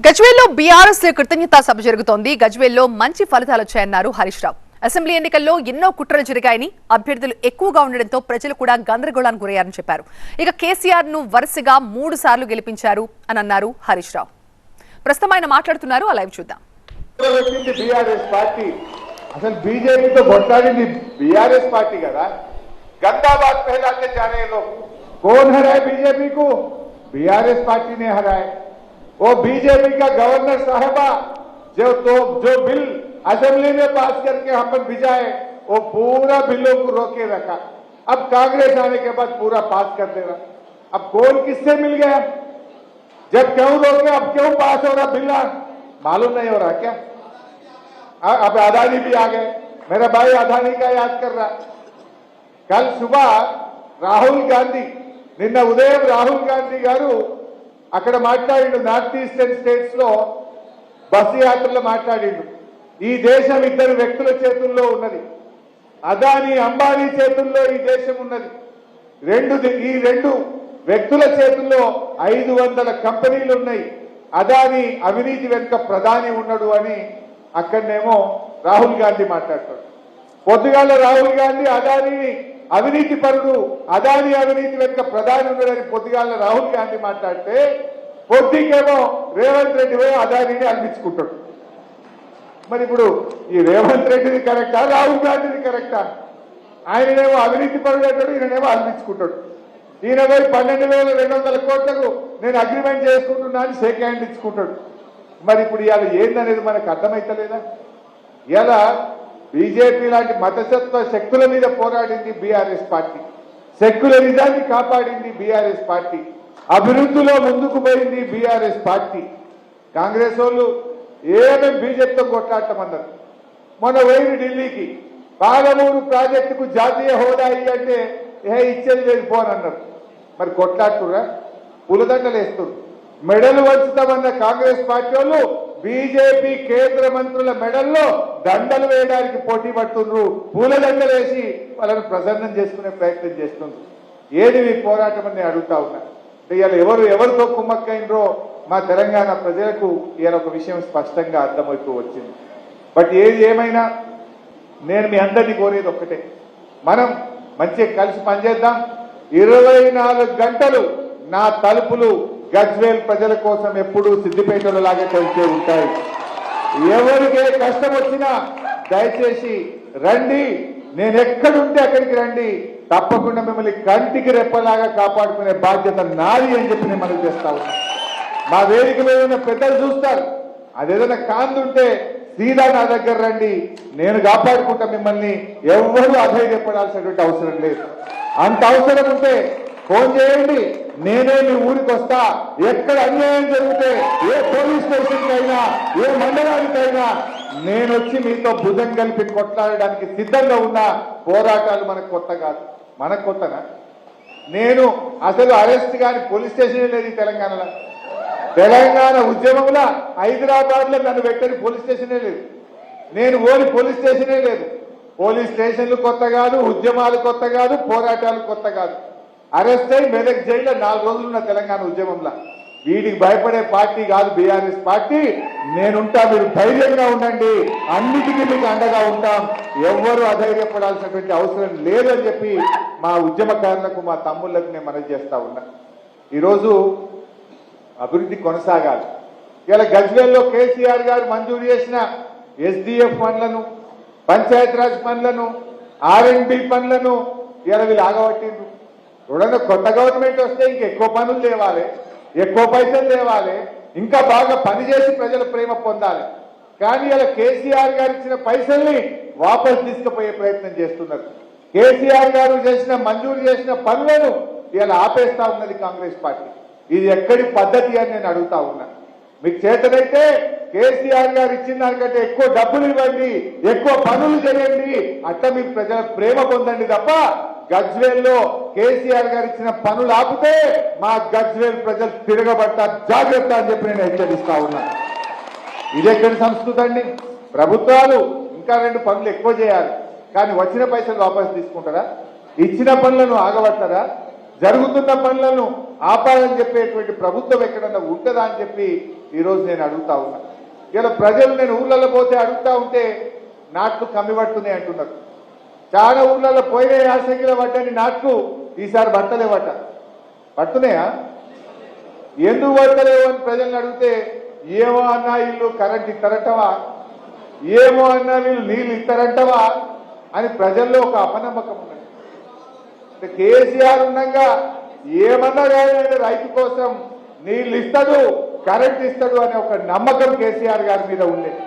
గజ్వేల్లో BRS కృతజ్ఞతా సభ జరుగుతోంది గజ్వేల్లో మంచి ఫలితాలు వచ్చాయన్నారు హరీష్ రావు అసెంబ్లీ ఎన్నికల్లో ఎన్నో కుట్రలు జరిగాయని అభ్యర్థులు ఎక్కువగా ఉండడంతో ప్రజలు కూడా గందరగోళానికి గురయ్యారని చెప్పారు ఇక కేసీఆర్ ను వరుసగా మూడు సార్లు గెలిపించారు అని అన్నారు హరీష్ రావు ప్రస్తుతం ఆయన మాట్లాడుతున్నారు ఆ లైవ్ చూద్దాం పెట్టింది బీఆర్ఎస్ పార్టీ అసలు బీజేపీతో కొట్లాడింది బీఆర్ఎస్ పార్టీ కదా गंदा बात फैलाते जा रहे हैं लोग कौन हराए बीजेपी को बीआरएस पार्टी ने हराए वो बीजेपी का गवर्नर साहबा जो तो जो बिल असेंबली में पास करके अपन भिजाए वो पूरा बिलों को रोके रखा अब कांग्रेस आने के बाद पूरा पास कर देगा अब कौन किससे मिल गया जब क्यों रोके अब क्यों पास हो रहा बिल आज? मालूम नहीं हो रहा क्या अ- अब अदानी भी आ गए मेरा भाई अदानी का याद कर रहा కల్ సుబా రాహుల్ గాంధీ నిన్న ఉదయం రాహుల్ గాంధీ గారు అక్కడ మాట్లాడిండు నార్త్ ఈస్టర్న్ స్టేట్స్లో బస్సు యాత్రలో మాట్లాడిండు. ఈ దేశం ఇద్దరు వ్యక్తుల చేతుల్లో ఉన్నది. అదాని అంబానీ చేతుల్లో ఈ దేశం ఉన్నది. రెండు ఈ రెండు వ్యక్తుల చేతుల్లో ఐదు వందల కంపెనీలు ఉన్నాయి. అదాని అవినీతి వెనుక ప్రధాని ఉన్నాడు అని అక్కడనేమో రాహుల్ గాంధీ మాట్లాడతాడు. పొద్దుగాల రాహుల్ గాంధీ అదానిని అవినీతి పరుడు అదాని అవినీతి వెనుక ప్రధాని ఉండడని పొద్దుగాల రాహుల్ గాంధీ మాట్లాడితే పొద్దుకేమో రేవంత్ రెడ్డి పోయి అదానిని అనిపించుకుంటాడు. మరి ఇప్పుడు ఈ రేవంత్ రెడ్డిది కరెక్టా రాహుల్ గాంధీది కరెక్టా? ఆయననేమో అవినీతి పరుడు అంటాడు ఈయననేమో అనిపించుకుంటాడు. ఈయన పోయి పన్నెండు వేల రెండు వందల కోట్లకు నేను అగ్రిమెంట్ చేసుకుంటున్నా అని షేక్ హ్యాండ్ ఇచ్చుకుంటాడు. మరి ఇప్పుడు ఇవాళ ఏందనేది మనకు అర్థమైతలేదా? ఇలా బీజేపీ లాంటి మతసత్వ శక్తుల మీద పోరాడింది బీఆర్ఎస్ పార్టీ. సెక్యులరిజాన్ని కాపాడింది బీఆర్ఎస్ పార్టీ. అభివృద్ధిలో ముందుకు పోయింది బీఆర్ఎస్ పార్టీ. కాంగ్రెస్ వాళ్ళు ఏమేమి బీజేపీతో కొట్లాడటమన్నారు. మొన్న పోయింది ఢిల్లీకి. పాలమూరు ప్రాజెక్టుకు జాతీయ హోదా అంటే ఏ ఇచ్చేది లేదు పోనన్నారు. మరి కొట్లాడుతురా పులదండలు వేస్తున్నారు మెడలు వంచుతామన్న కాంగ్రెస్ పార్టీ వాళ్ళు బీజేపీ కేంద్ర మంత్రుల మెడల్లో దండలు వేయడానికి పోటీ పడుతుండ్రు. పూలదండలు వేసి వాళ్ళని ప్రసన్నం చేసుకునే ప్రయత్నం చేస్తుండ్రు. ఏది మీ పోరాటం అని అడుగుతా ఉన్నా. ఇవాళ ఎవరు ఎవరితో కుమ్మక్కైనరో మా తెలంగాణ ప్రజలకు ఇవాళ ఒక విషయం స్పష్టంగా అర్థమవుతూ వచ్చింది. బట్ ఏది ఏమైనా నేను మీ అందరినీ కోరేది ఒక్కటే. మనం మంచిగా కలిసి పనిచేద్దాం. ఇరవై నాలుగు గంటలు నా తలుపులు గజ్వేల్ ప్రజల కోసం ఎప్పుడూ సిద్దిపేటలో లాగే తెలిసే ఉంటాయి. ఎవరికి కష్టం వచ్చినా దయచేసి రండి. నేను ఎక్కడుంటే అక్కడికి రండి. తప్పకుండా మిమ్మల్ని కంటికి రెప్పలాగా కాపాడుకునే బాధ్యత నాది అని చెప్పి నేను మనకు చేస్తా ఉన్నా. మా వేదిక మీద ఉన్న పెద్దలు చూస్తారు. అదేదైనా కాందుంటే సీదా నా దగ్గర రండి. నేను కాపాడుకుంటా మిమ్మల్ని. ఎవ్వరూ అధైర్యపడాల్సినటువంటి అవసరం లేదు. అంత అవసరం ఉంటే ఫోన్ చేయండి. నేనే మీ ఊరికి వస్తా. ఎక్కడ అన్యాయం జరిగితే ఏ పోలీస్ స్టేషన్ అయినా ఏ మండలానికైనా నేను వచ్చి మీతో భుజం కలిపి కొట్లాడడానికి సిద్ధంగా ఉన్న. పోరాటాలు మనకు కొత్త కాదు. మనకు కొత్తనా? నేను అసలు అరెస్ట్ కాని పోలీస్ స్టేషన్ లేదు తెలంగాణలో. తెలంగాణ ఉద్యమంలో హైదరాబాద్లో నన్ను పెట్టని పోలీస్ స్టేషనే లేదు. నేను ఓని పోలీస్ స్టేషనే లేదు. పోలీస్ స్టేషన్లు కొత్త కాదు ఉద్యమాలు కొత్త కాదు పోరాటాలు కొత్త కాదు. అరెస్ట్ అయి మెదక్ జైల్లో నాలుగు రోజులు ఉన్న తెలంగాణ ఉద్యమంలో. వీడికి భయపడే పార్టీ కాదు బీఆర్ఎస్ పార్టీ. నేనుంటా మీరు ధైర్యంగా ఉండండి. అన్నిటికీ మీకు అండగా ఉంటాం. ఎవ్వరూ అధైర్యపడాల్సినటువంటి అవసరం లేదని చెప్పి మా ఉద్యమకారులకు మా తమ్ముళ్ళకు నేను మనవి చేస్తా ఉన్నా. ఈరోజు అభివృద్ధి కొనసాగాలి. ఇలా గజ్వేల్లో కేసీఆర్ గారు మంజూరు చేసిన ఎస్డిఎఫ్ పనులను పంచాయతీరాజ్ పనులను ఆర్ఎండ్బి పనులను ఇలా వీళ్ళు ఆగబట్టిండ్రు. చూడండి కొత్త గవర్నమెంట్ వస్తే ఇంకెక్కువ పనులు లేవాలి ఎక్కువ పైసలు లేవాలి ఇంకా బాగా పనిచేసి ప్రజల ప్రేమ పొందాలి. కానీ ఇలా కేసీఆర్ గారు ఇచ్చిన పైసల్ని వాపస్ తీసుకుపోయే ప్రయత్నం చేస్తున్నారు. కేసీఆర్ గారు చేసిన మంజూరు చేసిన పనులను ఇలా ఆపేస్తా ఉన్నది కాంగ్రెస్ పార్టీ. ఇది ఎక్కడి పద్ధతి అని నేను అడుగుతా ఉన్నా. మీకు చేతనైతే కేసీఆర్ గారు ఇచ్చిన దానికంటే ఎక్కువ డబ్బులు ఇవ్వండి ఎక్కువ పనులు చేయండి అట్లా మీకు ప్రజల ప్రేమ పొందండి తప్ప గజ్వేల్లో కేసీఆర్ గారు ఇచ్చిన పనులు ఆపితే మా గజ్వేల్ ప్రజలు తిరగబట్ట జాగ్రత్త అని చెప్పి నేను హెచ్చరిస్తా ఉన్నా. ఇది ఎక్కడి సంస్కృతి అండి? ప్రభుత్వాలు ఇంకా రెండు పనులు ఎక్కువ చేయాలి. కానీ వచ్చిన పైసలు వాపసు తీసుకుంటారా? ఇచ్చిన పనులను ఆగబడతారా? జరుగుతున్న పనులను ఆపాలని చెప్పేటువంటి ప్రభుత్వం ఎక్కడన్నా ఉంటుందా అని చెప్పి ఈరోజు నేను అడుగుతా ఉన్నా. ఇలా ప్రజలు నేను ఊళ్ళలో పోతే అడుగుతా ఉంటే నాట్లు కమ్మి అంటున్నారు. చాలా ఊర్లలో పోయిన యాసంగిలో పడ్డని నాకు ఈసారి పట్టలే పడుతున్నాయా ఎందుకు పడతలేవు అని ప్రజల్ని అడిగితే ఏమో అన్నా వీళ్ళు కరెంట్ ఇస్తారంటవా? ఏమో అన్నా వీళ్ళు నీళ్ళు ఇస్తారంటవా? అని ప్రజల్లో ఒక అపనమ్మకం ఉన్నది. కేసీఆర్ ఉండగా ఏమన్నా కానీ రైతు కోసం నీళ్ళు ఇస్తాడు కరెంట్ ఇస్తాడు అనే ఒక నమ్మకం కేసీఆర్ గారి మీద ఉండేది.